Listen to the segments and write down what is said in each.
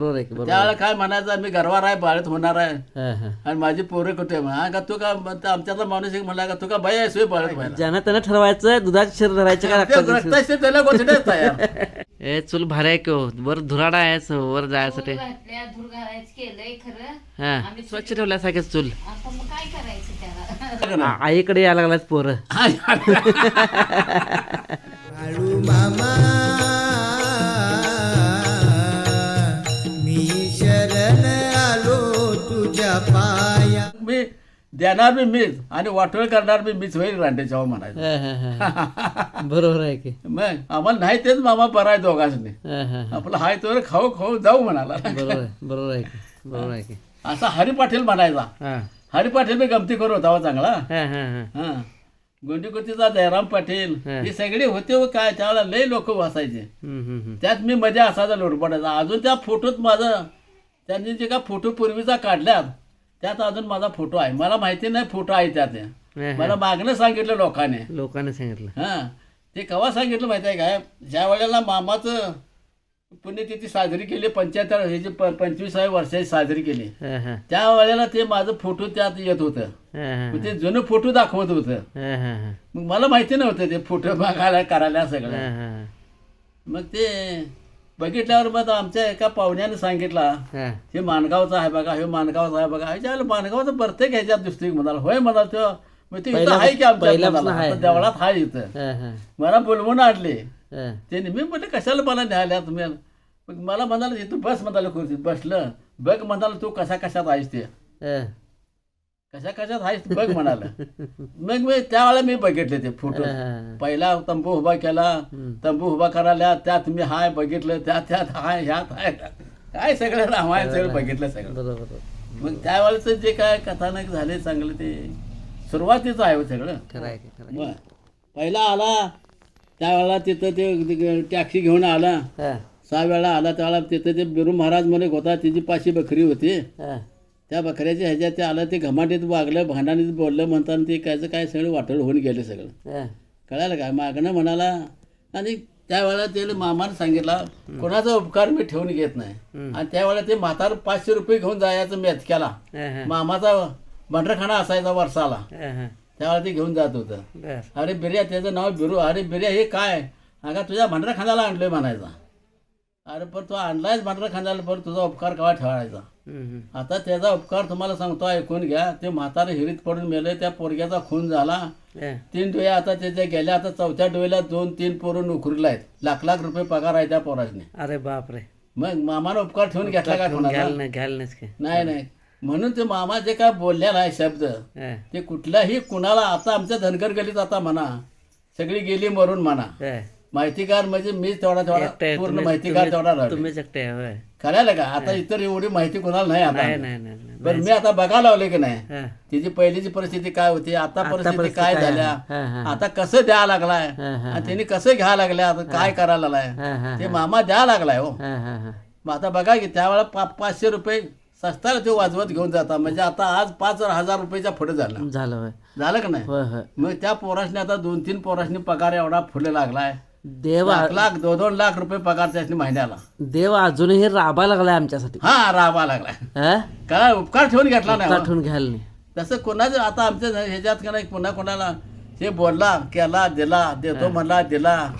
बरोबर आहे की बरोबर. त्यावेळेला काय म्हणायचं मी गरवार आहे बाळत होणार आहे. हा, हा. आणि माझी पोरे कुठे आहे? हा का तू का आमच्यातला माणूस एक म्हणला का तू का बाई आहेस होय बाळत व्हायला ज्यांना त्यांना ठरवायचं दुधाचे शिर धरायचे का ते त्याला तयार. ए चूल भारी आहे की हो. वर धुराडा आहे वर जायसाठी. घातल्या धूर घालायचं केलंय खरं. हा. स्वच्छ ठेवल्यासारखे चूल. आता मग काय करायचं त्याला? आ- आईकडे यायला लागलात पोरं. मामा. देणार बी मीच आणि वाटोळ करणार बी मीच होईल रांडेच्या म्हणायचं. बरोबर आहे की. मग आम्हाला नाही तेच मामा बरा आहे दोघांनी. आपलं हाय तर खाऊ खाऊ जाऊ म्हणाला. बरोबर आहे बरोबर आहे की बरोबर आहे की. असा हरी पाटील म्हणायचा. हरी पाटील बी गमती करू होता हो चांगला. हा, हा, हा. हा. गोंडीकुतीचा जयराम पाटील हा. सगळे होते हो काय त्यावेळेला लय लोक वाचायचे. त्यात मी मजा असायचा लोटपडायचा अजून त्या फोटोत माझं त्यांनी जे का फोटो पूर्वीचा काढल्यात त्यात अजून माझा फोटो आहे. मला माहिती नाही फोटो आहे त्यात. हा, हा. मला मागणं सांगितलं लोकांनी. लोकांनी सांगितलं. हा ते केव्हा सांगितलं माहिती आहे काय? ज्या वेळेला मामाचं पुण्यतिथी साजरी केली पंच्याहत्तर ह्याची प- पंचवीसाव्या वर्षाची साजरी केली हा, हा. त्या वेळेला ते माझं फोटो त्यात येत होतं. हा, हा, ते जुनं फोटो दाखवत होतं. हा, हा, हा. मग मला माहिती नव्हतं ते फोटो बघायला करायला हा, सगळं. हा, मग ते बघितल्यावर मग आमच्या एका पाहुण्याने सांगितला हा. हे मानगावचा आहे बघा हे मानगावचा आहे बघा. ह्याच्या मानगावचं प्रत्येक ह्याच्यात दिसतोय म्हणाल. होय म्हणाल तो. मग ते इथं आहे की आमच्या पहिल्यापासून म्हणाला. आहे. आता देवळात इथं. हा, हा, मला बोलवून आणले. हा. ते मी म्हटलं कशाला मला न्यायला तुम्ही? मग मला म्हणाल तू बस म्हणाल खुर्चीत. बसलं. बघ म्हणाल तू कशा कशात आहेस ते. हा. कशा कशात आहेस बघ म्हणाल. मग मी त्यावेळेला मी बघितले ते फोटो. पहिला तंबू उभा केला. तंबू उभा करायला त्यात मी हाय बघितलं त्यात त्यात हाय ह्यात हाय. काय सगळं आहे सगळं बघितलं सगळं. बरोबर. मग त्यावेळेचं जे काय कथानक झाले चांगलं ते सुरुवातीचं आहे हो सगळं. बर. पहिला आला त्यावेळेला तिथं ते टॅक्सी घेऊन आला. हा, सहा वेळा आला त्यावेळेला तिथं ते बिरू महाराज म्हणे होता तिची पाचशे बकरी होती. त्या बकऱ्याच्या ह्याच्यात ते आलं ते घमाटीत वागलं भांडाणीत बोललं म्हणताना ते कायचं काय सगळं वाटळ होऊन गेलं सगळं. कळालं काय मागणं म्हणाला आणि त्यावेळेला ते मामानं सांगितला कोणाचा उपकार मी ठेवून घेत नाही. आणि त्यावेळेला ते म्हातार पाचशे रुपये घेऊन जायचं मेतक्याला हा. मामाचा भंडरखाना असायचा वर्षाला. त्यावेळेला ते घेऊन जात होतं. अरे बिर्या त्याचं नाव बिरू अरे बिर्या हे काय? अगा तुझ्या भंडरखान्याला आणलोय म्हणायचा. अरे पण तू आणलायच भंडरखान्याला पण तुझा उपकार केव्हा ठेवायचा. आता त्याचा उपकार तुम्हाला सांगतो ऐकून घ्या. ते म्हातारं हिरीत पडून मेले त्या पोरग्याचा खून झाला. तीन डोळे आता त्याच्या गेल्या आता चौथ्या डोळ्याला दोन तीन पोरं नोकरीला आहेत लाख लाख रुपये पगार आहे त्या पोराजने. अरे बापरे. मग मामानं उपकार ठेवून घेतला का नाही नाही म्हणून ते मामा जे काय बोललेला आहे शब्द. ते कुठल्याही कुणाला आता आमच्या धनगर गलीत आता म्हणा. सगळी गेली मरून म्हणा. माहितीकार म्हणजे मीच तेवढा तेवढा पूर्ण माहितीकार तेवढा तुम्हीच एकटे होय. का? आता इतर एवढी माहिती कोणाला नाही आता. नाही नाही नाही. बरं मी आता बघायला लावले की नाही. तिची पहिलीची परिस्थिती काय होती? आता परिस्थिती काय? झाल्या. आता कसं द्यायला लागलाय? आणि त्यांनी कसं घ्यायला लागल्या? आता काय करायला लागलाय? ते. मामा द्यायला लागलाय हो. मग आता बघा की त्यावेळेला पाचशे रुपये सस्ताला ते वाजवत घेऊन जाता. म्हणजे आता आज पाच हजार रुपयाच्या पुढे झालं. झालं झालं का नाही? मग त्या पोराशने आता दोन तीन पोराशनी पगार एवढा फुले लागलाय. देव लाख लाख दोन दोन लाख रुपये पगार महिन्याला. देव अजूनही राबा लागलाय आमच्यासाठी. हा राबा लागलाय? काय उपकार ठेवून घेतला नाही हो. गाठून घ्याल नाही. तसं कोणाचं आता आमच्या ह्याच्यात का नाही पुन्हा कोणाला हे बोलला केला दिला देतो म्हणला दिला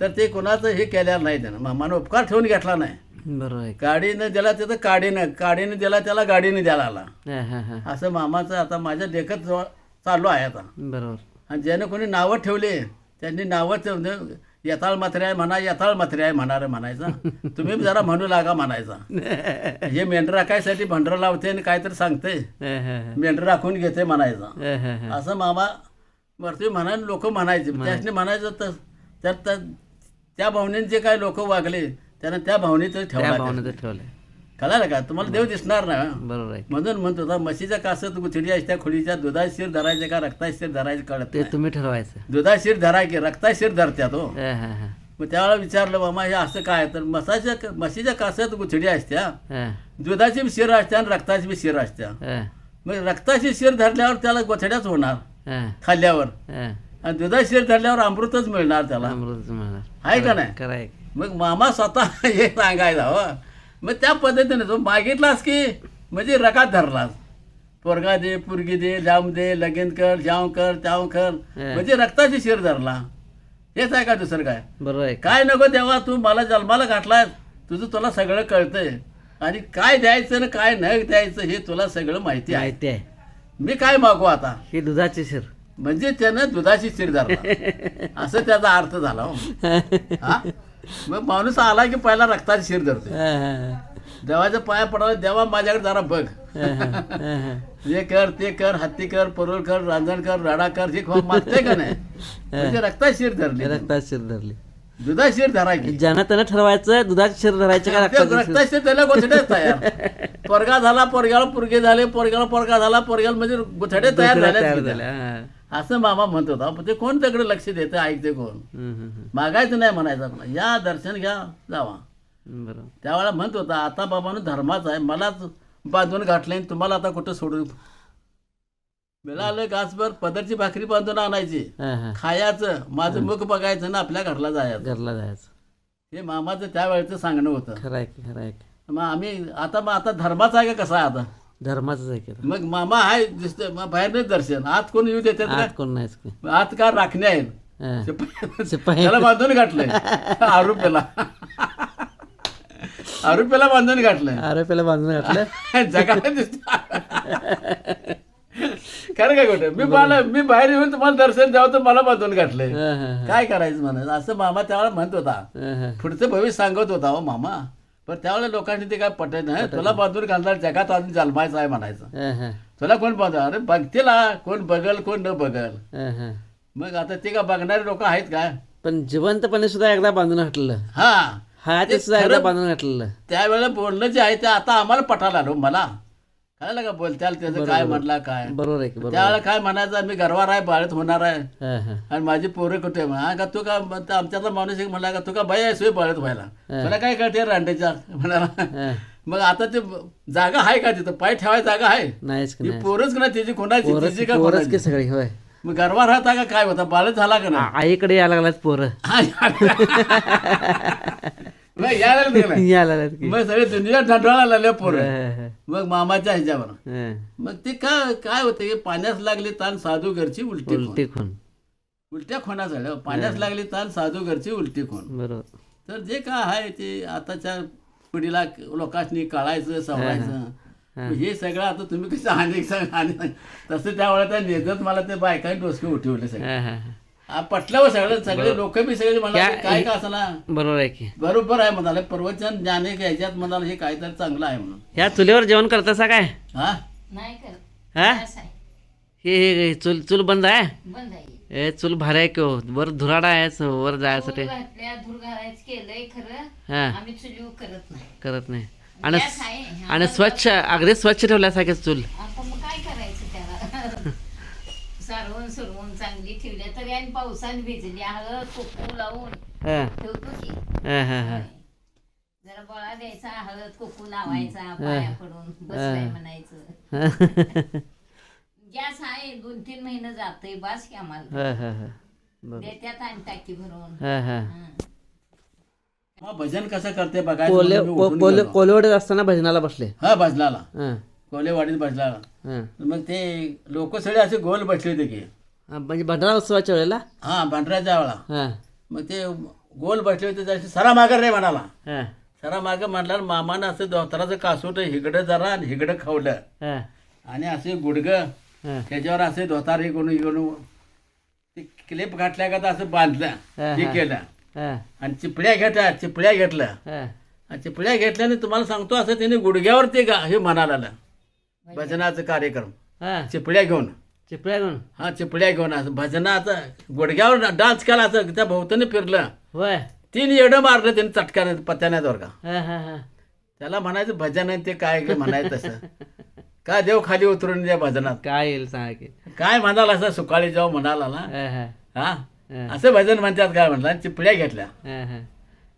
तर ते कोणाचं हे केलेलं नाही त्यानं. मामानं उपकार ठेवून घेतला नाही. बरोबर आहे. गाडीनं दिला तिथं काडीनं काडीनं दिला त्याला गाडीने द्यायला आला. हा, हा, हा. असं मामाचं आता माझ्या देखत चालू आहे आता. बरोबर. आणि ज्यानं कोणी नावं ठेवले त्यांनी नावं ठेवले यथाळ मात्रे आहे म्हणा यथाळ मात्रे आहे म्हणारं म्हणायचं. तुम्ही जरा म्हणू लागा म्हणायचा. हे मेंढर राखायसाठी भंडर लावते आणि काहीतरी सांगते. मेंढर राखून घेते म्हणायचा. असं मामा वरती म्हणायला लोक म्हणायचे. त्याने म्हणायचं तर तर त्या- त्या भावनेने जे काय लोक वागले त्यांना त्या भावनेतच ठेवला ठेवलंय. कळालं का? तुम्हाला देव दिसणार ना? बरोबर आहे. म्हणून म्हणतो होता म्हशीच्या कासत गुथडी असत्या खोडीच्या दुधा शिर धरायचे का? रक्ता शिर धरायचे कळत ते नाही. तुम्ही ठरवायचं. दुधा शिर धराय की रक्ता शिर धरत्यात हो हा, हा, हा. मग त्यावेळेला विचारलं मामा हे असं काय? तर मसाच्या म्हशीच्या कासत गुथडी असत्या हा, दुधाची बी शिर असत्या आणि रक्ताची बी शिर असत्या. हा, मग रक्ताची शिर धरल्यावर त्याला गोथड्याच होणार हा, खाल्ल्यावर. हा. आणि दुधा शिर धरल्यावर अमृतच मिळणार त्याला. अमृतच म्हणणार आहे का नाही? खरं आहे. मग मामा स्वतः हे सांगायचा हो. मग त्या पद्धतीने तो मागितलास की म्हणजे रकात धरलास. पोरगा दे पुरगी दे जाम दे लगीन कर जाव कर त्याव कर. म्हणजे रक्ताची शिर धरला. हेच आहे का दुसरं काय? बरोबर आहे. काय नको देवा तू मला जन्माला घातलास. तुझं तुला सगळं कळतंय. आणि काय द्यायचं ना काय न द्यायचं हे तुला सगळं माहिती आहे. माहिती आहे. मी काय मागू आता? ही दुधाची शिर. म्हणजे त्यानं दुधाची शिर धरला. असं त्याचा अर्थ झाला हो. हा? मग माणूस आला की पहिला रक्ताची शिर धरतो. हा, हा, देवाच्या पाया पडायला देवा माझ्याकडे जरा बघ. हा, कर ते कर हत्ती कर परोळ कर रांजण कर राडा कर हे खाऊ मागते का नाही? म्हणजे रक्ताची शिर धरली. रक्ताची शिर धरली. दुधाची शिर धरायची ज्यांना त्यानं ठरवायचं दुधाची शिर धरायची का रक्ताची शिर? त्याला गोठडे तयार. पोरगा झाला पोरग्याला पोरगे झाले पोरग्याला पोरगा झाला पोरग्याला म्हणजे गोठडे तयार झाले. असं मामा म्हणत होता. पण ते कोण त्याकडे लक्ष देते? ऐकते कोण. मागायचं नाही म्हणायचं आपलं या दर्शन घ्या जावा. बरोबर त्यावेळेला म्हणत होता आता बाबानं धर्माच आहे. मलाच बांधून आणि तुम्हाला आता कुठं सोडून? मिळालं गासभर पदरची भाकरी बांधून आणायची. खायचं. माझं मुख बघायचं ना आपल्या घरला जायचं. घरला जायचं. हे मामाचं त्यावेळेचं सांगणं होतं. खरं आहे की, खरं आहे की. मग आम्ही आता मग आता धर्माचा आहे का कसा आहे आता? धर्माचंच आहे की मग मामा आहे दिसतोय मग बाहेरच दर्शन. आत कोण येऊ देतात आत कोण नाहीच की? आत का राखणे आहेत? हा. शिपाई- शिपाई. त्याला बांधून घातलंय. आरोप्याला. आरोप्याला बांधून घातलंय. आरोपीला बांधून घातलं जगाला दिसत खरं काय कुठे मी मला मी बाहेर येऊन तुम्हाला दर्शन द्यावं तर मला बांधून घातलंय. हा, हा, हा. काय करायचं म्हणायचं? असं मामा त्यावेळेला म्हणत होता. हा, हा. पुढचं भविष्य सांगत होता हो मामा पण त्यावेळेला लोकांनी ते काय पटत नाही. तुला बांधून घालणार जगात अजून जन्मायचं आहे म्हणायचं. हा, हा. तुला कोण बांधणार अरे बघतीला कोण बघल कोण न बघल. हा, हा. मग आता ते का बघणारे लोक आहेत काय पण जिवंतपणे सुद्धा एकदा बांधून घातलेलं हा. हा ते सुद्धा एकदा बांधून घातलेलं त्यावेळेला बोलणं जे आहे ते आता आम्हाला पटायला आलो मला. का बोलत्याल त्याचं काय म्हणला काय? बरोबर आहे की त्यावेळेला काय म्हणायचं? मी गरवार आहे बाळत होणार आहे. आणि माझी पोरं कुठे हा का तू का म्हणता आमच्यातला माणूस एक म्हणला का तू का बाई आहेस होय बाळत व्हायला? मला काय कळते रांडेच्या? म्हणाला. मग आता ते जागा आहे का तिथं? पाय ठेवायची जागा आहे? नाहीच की ही नाही पोरच ना त्याची कोणाची? पोरच तिची का पोरच कोणाची? की सगळी होय. मग गरवा राहता का काय होता? बाळत झाला का आ- आईकडे यायला लागलात पोरं. मग यायला लागलं का नाही? यायला की. मग सगळे दुनिया लागले पोरं. हा, हा, मग मामाच्या ह्याच्यावर. हा. मग ते काय काय होते की पाण्यास लागली ताण साधू घरची उलटी. उलटी खून उलट्या खोना झाल्या पाण्यास लागली ताण साधू घरची उलटी खोन बरोबर. तर जे काय आहे ते आताच्या पिढीला लोकांनी कळायचं सवरायचं मग हे. सगळं आता तुम्ही कसं अनेक सांग आणि तसं त्यावेळेला त्या नेतत मला ते बायकांनी डोसके उठवले सगळे. हा, हा, हा. पटल्यावर सगळं सगळे लोक बी सगळे म्हणाले काय का असं बरोबर आहे की. बरोबर आहे म्हणाले प्रवचन ज्ञाने ह्याच्यात म्हणाले हे काहीतरी चांगलं आहे म्हणून. ह्या चुलीवर जेवण करतासा काय? हा? नाही करत. हा? आहे. हे हे- हे चूल चूल बंद आहे? बंद आहे. ए चूल भारी आहे की हो. वर धुराडा आहे असं वर जायसाठी. धूर घातल्या धूर घालायचं केलंय खरं. हा. आम्ही चुलीवर करत नाही. करत नाही. आणि गॅस आहे आणि स्वच्छ अगदी स्वच्छ ठेवल्यासारखे चूल. आता मग काय करायचं त्याला? सारवून सुरवून चांगली ठेवल्या तरी आणि पावसाने भिजली. हळद कुकू लावून हा. ठेवतो की. हा हा हा. जरा बळा द्यायचा हळद कुकू लावायचा पाया पडून बसलाय म्हणायचं. हा. गॅस आहे दोन तीन महिने जातोय. बास की आम्हाला. हा हा हा. देत्यात आणि टाकी भरून. हा हा. हं. मग भजन कसं करते बघायचं कोले म्हणून मी उठून कोले गेलो. कोलेवाडीत असताना भजनाला बसले. हा भजनाला. हा. कोलेवाडीत भजनाला. हा. मग ते लोक सगळे असे गोल बसले होते की. म्हणजे भंडारा उत्सवाच्या वेळेला? हा भांडऱ्याच्या वेळा हा. मग ते गोल बसले होते त्याचे सरा मागं रे म्हणाला. हा. सरा मागं म्हटल्यावर मामानं असं दोतराचं कासोट हिकडं जरा आणि हिकडं खावलं. हा. आणि असे गुडगं हा. त्याच्यावर असे धोतार हे करून करून ते क्लिप घातल्या का असं बांधलं हा. केलं. हा. आणि चिपड्या घेतल्या चिपड्या घेतल्या हा. आणि चिपड्या घेतल्याने तुम्हाला सांगतो असं त्याने गुडघ्यावर ते गा हे म्हणाला भजनाचं कार्यक्रम. हा. चिपड्या घेऊन. चिपळ्या घेऊन? हा चिपड्या घेऊन असं भजनाचं गुडघ्यावर डान्स केला असं त्या भोवताने फिरलं. होय. तीन येडं मारलं त्याने चटक्याने पत्याण्यात का हा हा हा. त्याला म्हणायचं भजन आहे ते काय काय म्हणायचं तसं. काय देव खाली उतरून द्या भजनात? काय येईल सांगा की. काय म्हणाला असं? सुकाळी जाऊ म्हणाला ना. हा हा. हा? हा. असं भजन म्हणतात काय म्हटलं चिपड्या घेतल्या. हा हा.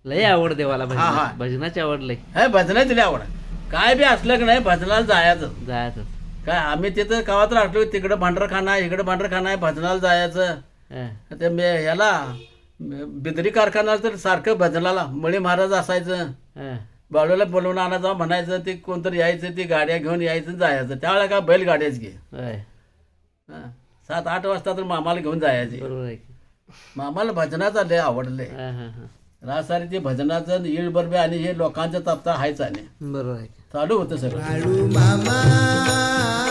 लय आवड देवाला हा, हा. भजना भजनाची आवड लय. हे भजनाची लई आवड आहे. काय बी असलं की नाही भजनाला जायचं. जायचं काय आम्ही तिथं गावात राहतो तिकडं भांडरखाना आहे इकडं भांडरखाना आहे भजनाला जायचं. हा. ते मे ह्याला बिदरी कारखाना तर सारखं भजनाला मळी महाराज असायचं. बाळूला बोलवून आणायचं म्हणायचं ते कोणतरी यायचं ती गाड्या घेऊन यायचं जायचं. त्यावेळेला का बैलगाड्याच घे. सात आठ वाजता तर मामाला घेऊन जायचे. बरोबर आहे की. मामाला भजनाचं लय आवडले रासारी ते भजनाचं येळ बरबे आणि हे लोकांचं तप्ता हायच आणि. बरोबर आहे चालू होतं सगळं बाळू मामा.